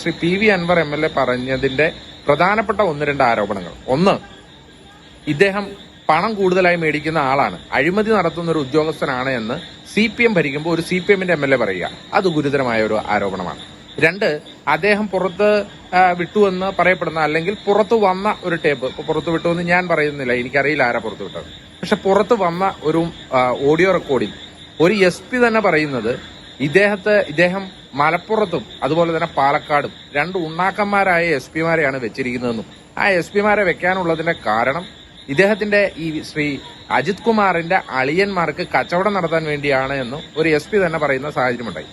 Shri P V Anvar M L A പറഞ്ഞതിന്റെ പ്രധാനപ്പെട്ട ഒന്ന് രണ്ട് ആരോപണങ്ങൾ. ഒന്ന് ഇദ്ദേഹം പണം കൂടുതലായി മേടിക്കുന്ന ആളാണ്. അഴിമതി നടത്തുന്ന ഒരു ഉദ്യോഗസ്ഥനാണ് എന്ന് സി പി എം ഭരിക്കുമ്പോൾ ഒരു സി പി എമ്മിന്റെ എം എൽ എ പറയുക. അത് ഗുരുതരമായ ഒരു ആരോപണമാണ്. രണ്ട് അദ്ദേഹം പുറത്ത് വിട്ടുവെന്ന് പറയപ്പെടുന്ന അല്ലെങ്കിൽ പുറത്തു വന്ന ഒരു ടേപ്പ്. പുറത്തു വിട്ടുവെന്ന് ഞാൻ പറയുന്നില്ല. എനിക്കറിയില്ല ആരാ പുറത്തു വിട്ടത്. പക്ഷെ പുറത്തു വന്ന ഒരു ഓഡിയോ റെക്കോർഡിംഗ് ഒരു എസ് പി തന്നെ പറയുന്നത് ഇദ്ദേഹത്തെ ഇദ്ദേഹം മലപ്പുറത്തും അതുപോലെ തന്നെ പാലക്കാടും രണ്ട് ഉണ്ണാക്കന്മാരായ എസ് പിമാരെയാണ് വെച്ചിരിക്കുന്നതെന്നും ആ എസ് പിമാരെ വെക്കാനുള്ളതിന്റെ കാരണം ഇദ്ദേഹത്തിന്റെ ഈ ശ്രീ അജിത് കുമാറിന്റെ അളിയന്മാർക്ക് കച്ചവടം നടത്താൻ വേണ്ടിയാണ് എന്നും ഒരു എസ് പി തന്നെ പറയുന്ന സാഹചര്യമുണ്ടായി.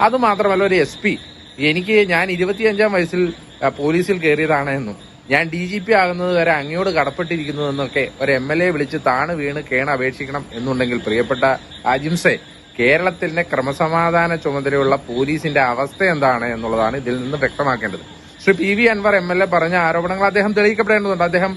അതുമാത്രമല്ല ഒരു എസ് പി എനിക്ക് ഞാൻ ഇരുപത്തിയഞ്ചാം വയസ്സിൽ പോലീസിൽ കയറിയതാണ് എന്നും ഞാൻ ഡി ജി പി ആകുന്നത് വരെ അങ്ങയോട് കടപ്പെട്ടിരിക്കുന്നു എന്നൊക്കെ ഒരു എം എൽ എ വിളിച്ച് താണ് വീണ് കേണ അപേക്ഷിക്കണം എന്നുണ്ടെങ്കിൽ പ്രിയപ്പെട്ട അജിംസെ കേരളത്തിന്റെ ക്രമസമാധാന ചുമതലയുള്ള പോലീസിന്റെ അവസ്ഥ എന്താണ് എന്നുള്ളതാണ് ഇതിൽ നിന്ന് വ്യക്തമാക്കേണ്ടത്. Shri P V Anvar M L A പറഞ്ഞ ആരോപണങ്ങൾ അദ്ദേഹം തെളിയിക്കപ്പെടേണ്ടതുണ്ട്. അദ്ദേഹം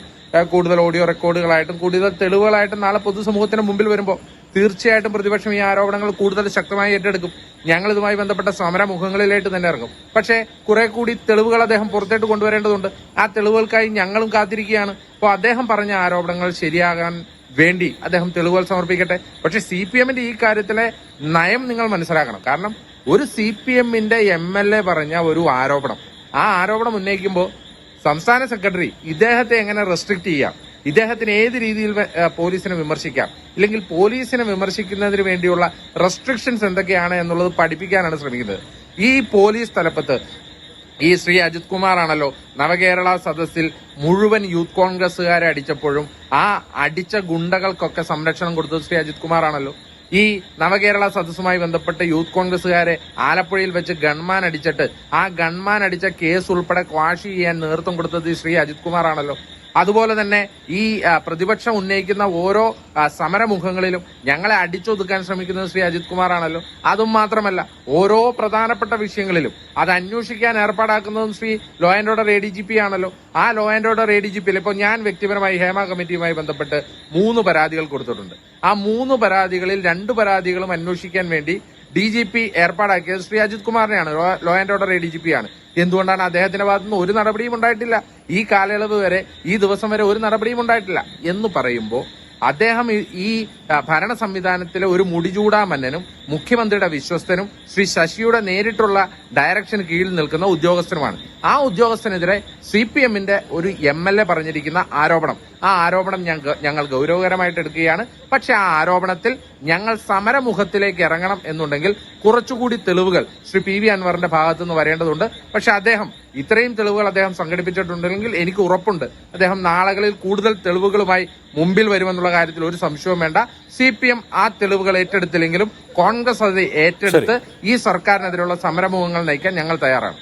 കൂടുതൽ ഓഡിയോ റെക്കോർഡുകളായിട്ടും കൂടുതൽ തെളിവുകളായിട്ടും നാളെ പൊതുസമൂഹത്തിന് മുമ്പിൽ വരുമ്പോൾ തീർച്ചയായിട്ടും പ്രതിപക്ഷം ഈ ആരോപണങ്ങൾ കൂടുതൽ ശക്തമായി ഏറ്റെടുക്കും. ഞങ്ങൾ ഇതുമായി ബന്ധപ്പെട്ട സമരമുഖങ്ങളിലേക്ക് തന്നെ ഇറങ്ങും. പക്ഷേ കുറെ കൂടി തെളിവുകൾ അദ്ദേഹം പുറത്തേട്ട് കൊണ്ടുവരേണ്ടതുണ്ട്. ആ തെളിവുകൾക്കായി ഞങ്ങളും കാത്തിരിക്കുകയാണ്. അപ്പോൾ അദ്ദേഹം പറഞ്ഞ ആരോപണങ്ങൾ ശരിയാകാൻ വേണ്ടി അദ്ദേഹം തെളിവുകൾ സമർപ്പിക്കട്ടെ. പക്ഷെ സി പി എമ്മിന്റെ ഈ കാര്യത്തിലെ നയം നിങ്ങൾ മനസ്സിലാക്കണം. കാരണം ഒരു സി പി എമ്മിന്റെ എം എൽ എ പറഞ്ഞ ഒരു ആരോപണം. ആ ആരോപണം ഉന്നയിക്കുമ്പോൾ സംസ്ഥാന സെക്രട്ടറി ഇദ്ദേഹത്തെ എങ്ങനെ റെസ്ട്രിക്ട് ചെയ്യാം? ഇദ്ദേഹത്തിന് ഏത് രീതിയിൽ പോലീസിനെ വിമർശിക്കാം? ഇല്ലെങ്കിൽ പോലീസിനെ വിമർശിക്കുന്നതിന് വേണ്ടിയുള്ള റെസ്ട്രിക്ഷൻസ് എന്തൊക്കെയാണ് എന്നുള്ളത് പഠിപ്പിക്കാനാണ് ശ്രമിക്കുന്നത്. ഈ പോലീസ് തലപ്പത്ത് ഈ ശ്രീ അജിത് കുമാറാണല്ലോ നവകേരള സദസ്സിൽ മുഴുവൻ യൂത്ത് കോൺഗ്രസുകാരെ അടിച്ചപ്പോഴും ആ അടിച്ച ഗുണ്ടകൾക്കൊക്കെ സംരക്ഷണം കൊടുത്തത് ശ്രീ അജിത് കുമാറാണല്ലോ. ഈ നവകേരള സദസ്സുമായി ബന്ധപ്പെട്ട് യൂത്ത് കോൺഗ്രസ്സുകാരെ ആലപ്പുഴയിൽ വെച്ച് ഗൺമാൻ അടിച്ചിട്ട് ആ ഗൺമാൻ അടിച്ച കേസ് ഉൾപ്പെടെ ക്വാഷ് ചെയ്യാൻ നേതൃത്വം കൊടുത്തത് ശ്രീ അജിത് കുമാറാണല്ലോ. അതുപോലെ തന്നെ ഈ പ്രതിപക്ഷം ഉന്നയിക്കുന്ന ഓരോ സമരമുഖങ്ങളിലും ഞങ്ങളെ അടിച്ചൊതുക്കാൻ ശ്രമിക്കുന്നത് ശ്രീ അജിത് കുമാറാണല്ലോ. അതും മാത്രമല്ല ഓരോ പ്രധാനപ്പെട്ട വിഷയങ്ങളിലും അത് അന്വേഷിക്കാൻ ഏർപ്പാടാക്കുന്നതും Shri law and order A D G P ആണല്ലോ. ആ law and order A D G പിയിൽ ഇപ്പോൾ ഞാൻ വ്യക്തിപരമായി ഹേമ കമ്മിറ്റിയുമായി ബന്ധപ്പെട്ട് മൂന്ന് പരാതികൾ കൊടുത്തിട്ടുണ്ട്. ആ മൂന്ന് പരാതികളിൽ രണ്ട് പരാതികളും അന്വേഷിക്കാൻ വേണ്ടി ഡി ജി പി ഏർപ്പാടാക്കിയത് Shri Ajith കുമാറിനെയാണ്. Law- and order A D G P ആണ് എന്തുകൊണ്ടാണ് അദ്ദേഹത്തിന്റെ ഭാഗത്തുനിന്ന് ഒരു നടപടിയും ഉണ്ടായിട്ടില്ല? ഈ കാലയളവ് വരെ ഈ ദിവസം വരെ ഒരു നടപടിയും ഉണ്ടായിട്ടില്ല. എന്ന് പറയുമ്പോൾ അദ്ദേഹം ഈ ഭരണ സംവിധാനത്തിലെ ഒരു മുടിചൂടാമന്നനും മുഖ്യമന്ത്രിയുടെ വിശ്വസ്തനും ശ്രീ ശശിയുടെ നേരിട്ടുള്ള ഡയറക്ഷന് കീഴിൽ നിൽക്കുന്ന ഉദ്യോഗസ്ഥനുമാണ്. ആ ഉദ്യോഗസ്ഥനെതിരെ സി പി എമ്മിന്റെ ഒരു എം എൽ എ പറഞ്ഞിരിക്കുന്ന ആരോപണം. ആ ആരോപണം ഞങ്ങൾ ഞങ്ങൾ ഗൗരവകരമായിട്ട് എടുക്കുകയാണ്. പക്ഷെ ആ ആരോപണത്തിൽ ഞങ്ങൾ സമരമുഖത്തിലേക്ക് ഇറങ്ങണം എന്നുണ്ടെങ്കിൽ കുറച്ചുകൂടി തെളിവുകൾ ശ്രീ പി വി അൻവറിന്റെ ഭാഗത്തു നിന്ന് വരേണ്ടതുണ്ട്. പക്ഷെ അദ്ദേഹം ഇത്രയും തെളിവുകൾ അദ്ദേഹം സംഘടിപ്പിച്ചിട്ടുണ്ടെങ്കിൽ എനിക്ക് ഉറപ്പുണ്ട്. അദ്ദേഹം നാളുകളിൽ കൂടുതൽ തെളിവുകളുമായി മുമ്പിൽ വരുമെന്നുള്ള കാര്യത്തിൽ ഒരു സംശയവും വേണ്ട. സി പി എം ആ തെളിവുകൾ ഏറ്റെടുത്തില്ലെങ്കിലും കോൺഗ്രസ് അത് ഏറ്റെടുത്ത് ഈ സർക്കാരിനെതിരെയുള്ള സമരമുഖങ്ങൾ നയിക്കാൻ ഞങ്ങൾ തയ്യാറാണ്.